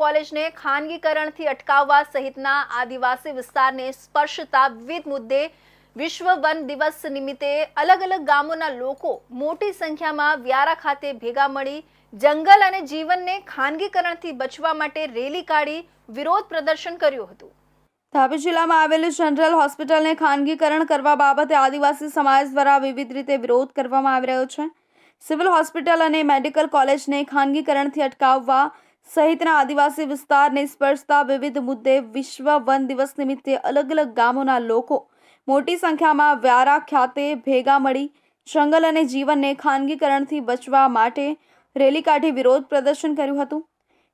કોલેજને ખાનગીકરણથી અટકાવવા સહિતના આદિવાસી વિસ્તારને સ્પર્શતા વિવિધ મુદ્દે વિશ્વ વન દિવસ નિમિત્તે અલગ અલગ ગામોના લોકો મોટી સંખ્યામાં વ્યારા ખાતે ભેગા મળી જંગલ અને જીવનને ખાનગીકરણથી બચવા માટે રેલી કાઢી વિરોધ પ્રદર્શન કર્યું હતું. તાપી જિલ્લામાં આવેલી જનરલ હોસ્પિટલને ખાનગીકરણ કરવા બાબતે આદિવાસી સમાજ દ્વારા વિવિધ રીતે વિરોધ કરવામાં આવી રહ્યો છે. સિવિલ હોસ્પિટલ અને મેડિકલ કોલેજને ખાનગીકરણથી અટકાવવા સહિતના આદિવાસી વિસ્તારને સ્પર્શતા વિવિધ મુદ્દે વિશ્વ વન દિવસ નિમિત્તે અલગ અલગ ગામોના લોકો મોટી સંખ્યામાં વ્યારા ખાતે ભેગા મળી જંગલ અને જીવનને ખાનગીકરણથી બચવા માટે રેલી કાઢી વિરોધ પ્રદર્શન કર્યું હતું.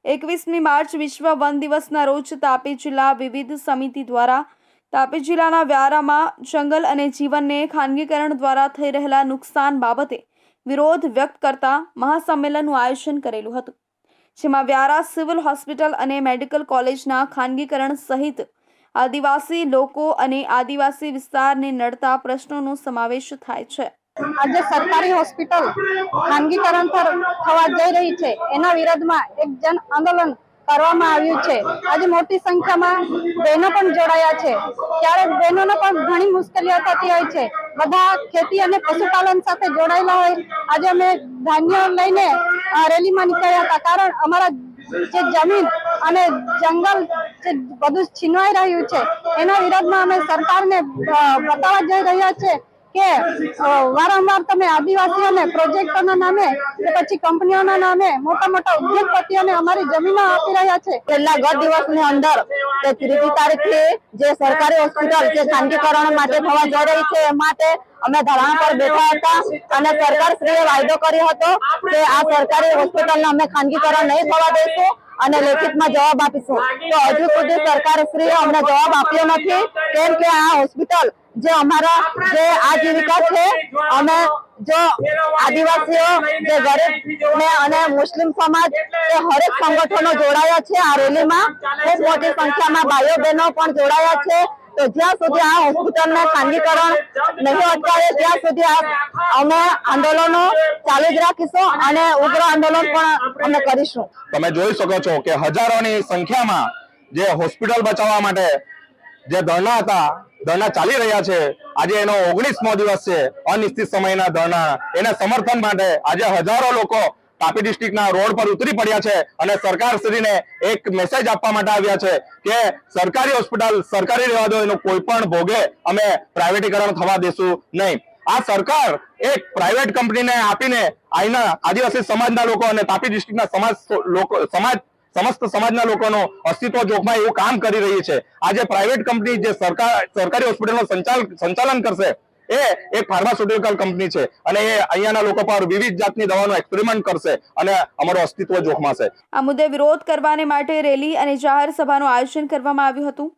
એકવીસમી માર્ચ વિશ્વ વન દિવસના રોજ તાપી જિલ્લા વિવિધ સમિતિ દ્વારા તાપી જિલ્લાના વ્યારામાં જંગલ અને જીવનને ખાનગીકરણ દ્વારા થઈ રહેલા નુકસાન બાબતે વિરોધ વ્યક્ત કરતા મહાસંમેલનનું આયોજન કરેલું હતું. જેમાં વ્યારા સિવિલ હોસ્પિટલ અને મેડિકલ કોલેજના ખાનગીકરણ સહિત આદિવાસી લોકો અને આદિવાસી વિસ્તારને નડતા પ્રશ્નોનો સમાવેશ થાય છે. આજે સરકારી હોસ્પિટલ ખાનગીકરણ પર થવા જઈ રહી છે. એના વિરોધમાં એક જન આંદોલન કરવામાં આવ્યું છે. આજે મોટી સંખ્યામાં બહેનો પણ જોડાયા છે. ત્યારે બહેનોને પણ ઘણી મુશ્કેલીઓ થતી હોય છે. બધા ખેતી અને પશુપાલન સાથે જોડાયેલા હોય. આજે અમે ધાન્ય લઈને અ, રેલીમાં નીકળ્યા હતા. કારણ અમારા જે જમીન અને જંગલ જે બધું છીનવાઈ રહ્યું છે એના વિરોધમાં અમે સરકારને બતાવવા જઈ રહ્યા છે કે વારંવાર તમે આદિવાસીઓને, પ્રોજેક્ટોના નામે કે પછી કંપનીઓના નામે મોટા મોટા ઉદ્યોગપતિઓને અમારી જમીનો આપી રહ્યા છે. છેલ્લા ગત દિવસની અંદર તે ત્રીજી તારીખે જે સરકારી હોસ્પિટલ જે ખાનગીકરણ માટે થવા જઈ રહી છે, એ માટે અમે ધરણા પર બેઠા હતા અને સરકાર શ્રીએ વાયદો કર્યો હતો કે આ સરકારી હોસ્પિટલને અમે ખાનગીકરણ નહીં થવા દઈશું. અને લેખિતમાં જવાબ આપીશું. તો હજુ સુધી સરકારશ્રીએ અમને જવાબ આપ્યો નથી. કેમ કે આ હોસ્પિટલ જે અમારા જે આજીવિકા છે, અમે જો આદિવાસીઓ, જે ગરીબ અને મુસ્લિમ સમાજ એ હરેક સંગઠનો જોડાયા છે આ રેલીમાં. ખૂબ મોટી સંખ્યામાં ભાઈઓ બહેનો પણ જોડાયા છે. તો જ્યાં સુધી આ હોસ્પિટલને ખાનગીકરણ નહીં અટકાવે, ત્યાં સુધી અમે આંદોલનો ચાલુ જ રાખીશું અને ઉગ્ર આંદોલન પણ અમે કરીશું. તમે જોઈ શકો છો કે હજારોની સંખ્યામાં જે હોસ્પિટલ બચાવવા માટે જે ધરણા હતા, ધરણા ચાલી રહ્યા છે, આજે એનો ઓગણીસમો દિવસ છે, અનિશ્ચિત સમયના ધરણા. એના સમર્થન માટે આજે હજારો લોકો તાપી ડિસ્ટ્રિક્ટના રોડ પર ઉતરી પડ્યા છે અને સરકારશ્રીને એક મેસેજ આપવા માટે આવ્યા છે કે સરકારી હોસ્પિટલ સરકારી રહેવા દો એનો કોઈ પણ ભોગે અમે પ્રાઇવેટીકરણ થવા દેશું નહીં. આ સરકાર એક પ્રાઇવેટ કંપનીને આપીને અહીંના આદિવાસી સમાજના લોકો અને તાપી ડિસ્ટ્રિક્ટના સમાજ લોકો, સમાજ, સમસ્ત સમાજના લોકોનો અસ્તિત્વ જોખમાં એવું કામ કરી રહી છે. આજે પ્રાઇવેટ કંપની જે સરકાર, સરકારી હોસ્પિટલનું સંચાલ, સંચાલન કરશે એ એક ફાર્માસ્યુટિકલ કંપની છે. અને એ અહીંયાના લોકો પર વિવિધ જાતની દવાનો એક્સપેરિમેન્ટ કરશે અને અમારું અસ્તિત્વ જોખમાશે. આ મુદ્દે વિરોધ કરવાને માટે રેલી અને જાહેર સભાનું આયોજન કરવામાં આવ્યું હતું,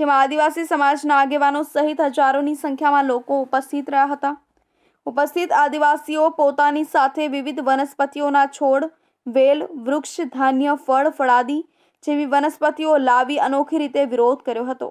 જેમાં આદિવાસી સમાજના આગેવાનો સહિત હજારોની સંખ્યામાં લોકો ઉપસ્થિત રહ્યા હતા. ઉપસ્થિત આદિવાસીઓ પોતાની સાથે વિવિધ વનસ્પતિઓના છોડ, વેલ, વૃક્ષ, ધાન્ય ફળ, ફળાદી જેવી વનસ્પતિઓ લાવી અનોખી રીતે વિરોધ કર્યો હતો.